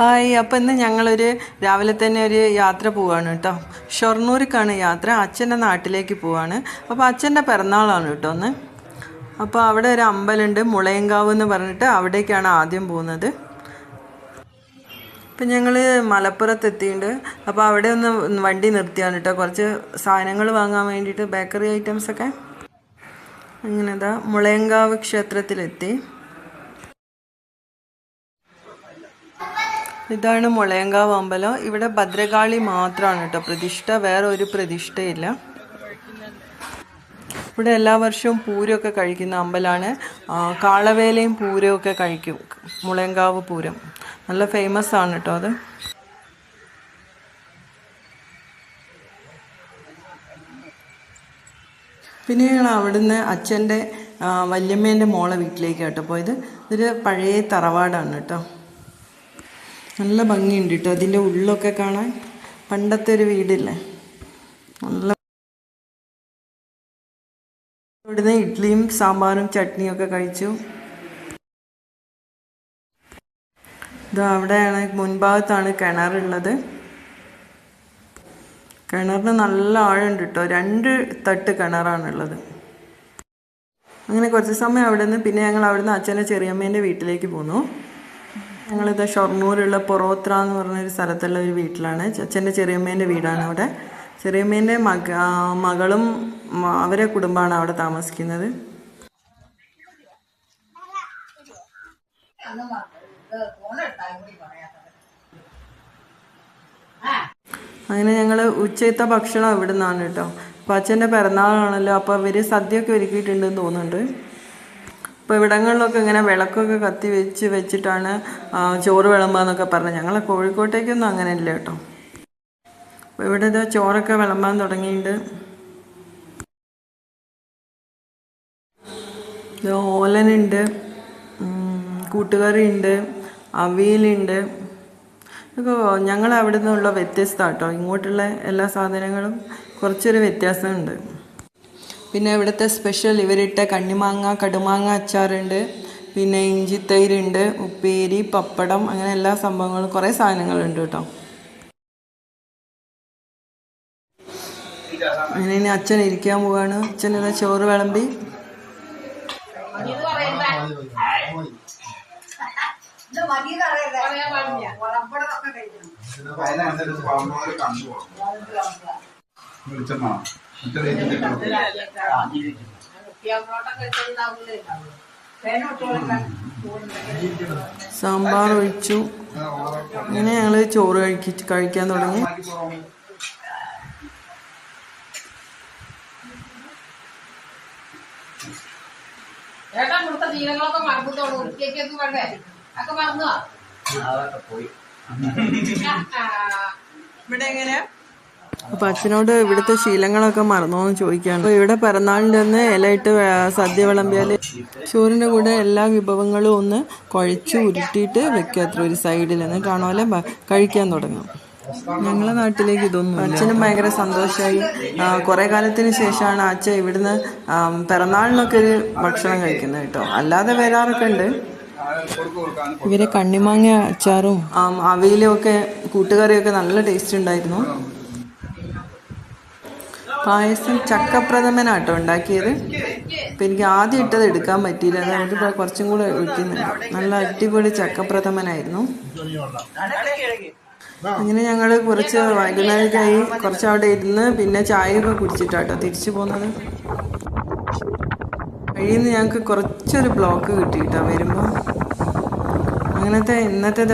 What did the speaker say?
Hi അപ്പം ഇന്ന് ഞങ്ങളൊരു രാവിലെ തന്നെ ഒരു യാത്ര പോവാണ് കേട്ടോ. ഷൊർണൂർക്കാണ് യാത്ര. അച്ഛന്റെ നാട്ടിലേക്ക് പോവാണ്. അപ്പോൾ അച്ഛന്റെ പിറന്നാളാണ് കേട്ടോ ഒന്ന് അപ്പോൾ അവിടെ ഒരു അമ്പലമുണ്ട് മുളയങ്കാവ് എന്ന് പറഞ്ഞിട്ട് അവിടേക്കാണ് ആദ്യം പോകുന്നത്. ഇപ്പം ഞങ്ങൾ മലപ്പുറത്ത് എത്തിയിട്ടുണ്ട് അപ്പോൾ അവിടെ ഒന്ന് വണ്ടി നിർത്തിയാണ് കേട്ടോ. കുറച്ച് സാധനങ്ങൾ വാങ്ങാൻ വേണ്ടിയിട്ട് ബേക്കറി ഐറ്റംസൊക്കെ. അങ്ങനെ ഇതാ മുളയങ്കാവ് ക്ഷേത്രത്തിലെത്തി. ഇതാണ് മുളയങ്കാവ് അമ്പലം. ഇവിടെ ഭദ്രകാളി മാത്രമാണ് കേട്ടോ. പ്രതിഷ്ഠ വേറെ ഒരു പ്രതിഷ്ഠയില്ല. ഇവിടെ എല്ലാ വർഷവും പൂരമൊക്കെ കഴിക്കുന്ന അമ്പലമാണ് കാളവേലയും പൂരമൊക്കെ കഴിക്കും. മുളയങ്കാവ് പൂരം. നല്ല ഫേമസ് ആണ് കേട്ടോ അത്. പിന്നെ ഞങ്ങൾ അവിടുന്ന് അച്ഛന്റെ വല്യമ്മേന്റെ മോളെ വീട്ടിലേക്ക് കേട്ടോ പോയത്. ഇതൊരു പഴയ തറവാടാണ് കേട്ടോ. നല്ല ഭംഗിയുണ്ട് കേട്ടോ അതിന്റെ ഉള്ളൊക്കെ കാണാൻ പണ്ടത്തെ ഒരു വീടില്ലേ? നല്ല ഇവിടുന്ന് ഇഡ്ഡലിയും സാമ്പാറും ചട്നിയും ഒക്കെ കഴിച്ചു. ഇത് അവിടെയാണ് മുൻഭാഗത്താണ് കിണറുള്ളത്. കിണറിന് നല്ല ആഴമുണ്ട് കേട്ടോ രണ്ട് തട്ട് കിണറാണുള്ളത്. അങ്ങനെ കുറച്ച് സമയം അവിടെ നിന്ന് പിന്നെ ഞങ്ങൾ അവിടുന്ന് അച്ഛന്റെ ചെറിയമ്മേന്റെ വീട്ടിലേക്ക് പോന്നു. ഞങ്ങളിത് ഷൊർണൂരുള്ള പൊറോത്ര എന്ന് പറഞ്ഞൊരു സ്ഥലത്തുള്ള ഒരു വീട്ടിലാണ്. അച്ഛന്റെ ചെറിയമ്മേന്റെ വീടാണ് അവിടെ. ചെറിയമ്മേന്റെ മക മകളും അവരെ കുടുംബമാണ് അവിടെ താമസിക്കുന്നത്. അങ്ങനെ ഞങ്ങൾ ഉച്ചയത്തെ ഭക്ഷണം ഇവിടെ നിന്നാണ് കേട്ടോ. അപ്പം അച്ഛന്റെ പിറന്നാളാണല്ലോ അപ്പോൾ ഇവർ സദ്യയൊക്കെ ഒരുക്കിയിട്ടുണ്ടെന്ന് തോന്നുന്നുണ്ട്. അപ്പോൾ ഇവിടങ്ങളിലൊക്കെ ഇങ്ങനെ വിളക്കൊക്കെ കത്തി വെച്ച് വെച്ചിട്ടാണ് ചോറ് വിളമ്പാന്നൊക്കെ പറഞ്ഞത്. ഞങ്ങളെ കോഴിക്കോട്ടേക്കൊന്നും അങ്ങനെ ഇല്ല കേട്ടോ. അപ്പോൾ ഇവിടെ ഇതാ ചോറൊക്കെ വിളമ്പാൻ തുടങ്ങിയിട്ടുണ്ട്. ഇത് ഓലനുണ്ട് കൂട്ടുകറി കൂട്ടുകറിയുണ്ട് അവിയലുണ്ട്. ഇതൊക്കെ ഞങ്ങൾ അവിടെ നിന്നുള്ള വ്യത്യസ്തമാണ് കേട്ടോ ഇങ്ങോട്ടുള്ള എല്ലാ സാധനങ്ങളും കുറച്ചൊരു വ്യത്യാസമുണ്ട്. പിന്നെ ഇവിടുത്തെ സ്പെഷ്യൽ ഇവരിട്ട കണ്ണിമാങ്ങ കടുമാങ്ങ അച്ചാറുണ്ട്. പിന്നെ ഇഞ്ചിത്തൈരുണ്ട് ഉപ്പേരി പപ്പടം അങ്ങനെ എല്ലാ സംഭവങ്ങളും കുറേ സാധനങ്ങളുണ്ട് കേട്ടോ. അങ്ങനെ ഇനി അച്ഛൻ ഇരിക്കാൻ പോവാണ്. അച്ഛൻ ഇതാ ചോറ് വിളമ്പി? വെളിച്ചെണ്ണ സാമ്പാർ ഒഴിച്ചു. അങ്ങനെ ഞങ്ങൾ ചോറ് കഴിക്കി കഴിക്കാൻ തുടങ്ങി. ഏട്ടാ ഇവിടുത്തെ ശീലങ്ങളൊക്കെ മറന്നിട്ടോളൂ ഉച്ചയ്ക്കൊക്കെ വേണ്ടേ ഒക്കെ മറന്നു ഇവിടെ എങ്ങനെ അപ്പൊ അച്ഛനോട് ഇവിടുത്തെ ശീലങ്ങളൊക്കെ മറന്നോന്ന് ചോദിക്കാണ്. അപ്പൊ ഇവിടെ പിറന്നാളിന്റെ അന്ന് ഇലയിട്ട് സദ്യ വിളമ്പിയാൽ ചോറിന്റെ കൂടെ എല്ലാ വിഭവങ്ങളും ഒന്ന് കുഴച്ച് ഉരുട്ടിയിട്ട് വെക്കുക അത്ര ഒരു സൈഡിൽ എന്നിട്ടാണോലെ കഴിക്കാൻ തുടങ്ങും. ഞങ്ങളെ നാട്ടിലേക്ക് ഇതൊന്നും അച്ഛനും ഭയങ്കര സന്തോഷമായി കുറെ കാലത്തിന് ശേഷമാണ് അച്ഛൻ ഇവിടുന്ന് പിറന്നാളിനൊക്കെ ഒരു ഭക്ഷണം കഴിക്കുന്നത് കേട്ടോ. അല്ലാതെ വരാറൊക്കെ ഉണ്ട്. ഇവരെ കണ്ണിമാങ്ങ അച്ചാറും അവിയലും ഒക്കെ കൂട്ടുകറിയൊക്കെ നല്ല ടേസ്റ്റ് ഉണ്ടായിരുന്നു. പായസം ചക്കപ്രഥമനാട്ടോ ഉണ്ടാക്കിയത്. അപ്പം എനിക്ക് ആദ്യം ഇട്ടത് എടുക്കാൻ പറ്റിയില്ല. അതുകൊണ്ട് ഇപ്പോൾ കുറച്ചും കൂടെ ഒഴിക്കുന്നുണ്ട് നല്ല അടിപൊളി ചക്കപ്രഥമനായിരുന്നു. അങ്ങനെ ഞങ്ങൾ കുറച്ച് വൈകുന്നേരത്തായി കുറച്ച് അവിടെ ഇരുന്ന് പിന്നെ ചായയൊക്കെ കുടിച്ചിട്ടാട്ടോ തിരിച്ചു പോകുന്നത്. വഴിയിൽ നിന്ന് ഞങ്ങൾക്ക് കുറച്ചൊരു ബ്ലോക്ക് കിട്ടിയിട്ടോ വരുമ്പോൾ അങ്ങനത്തെ ഇന്നത്തെ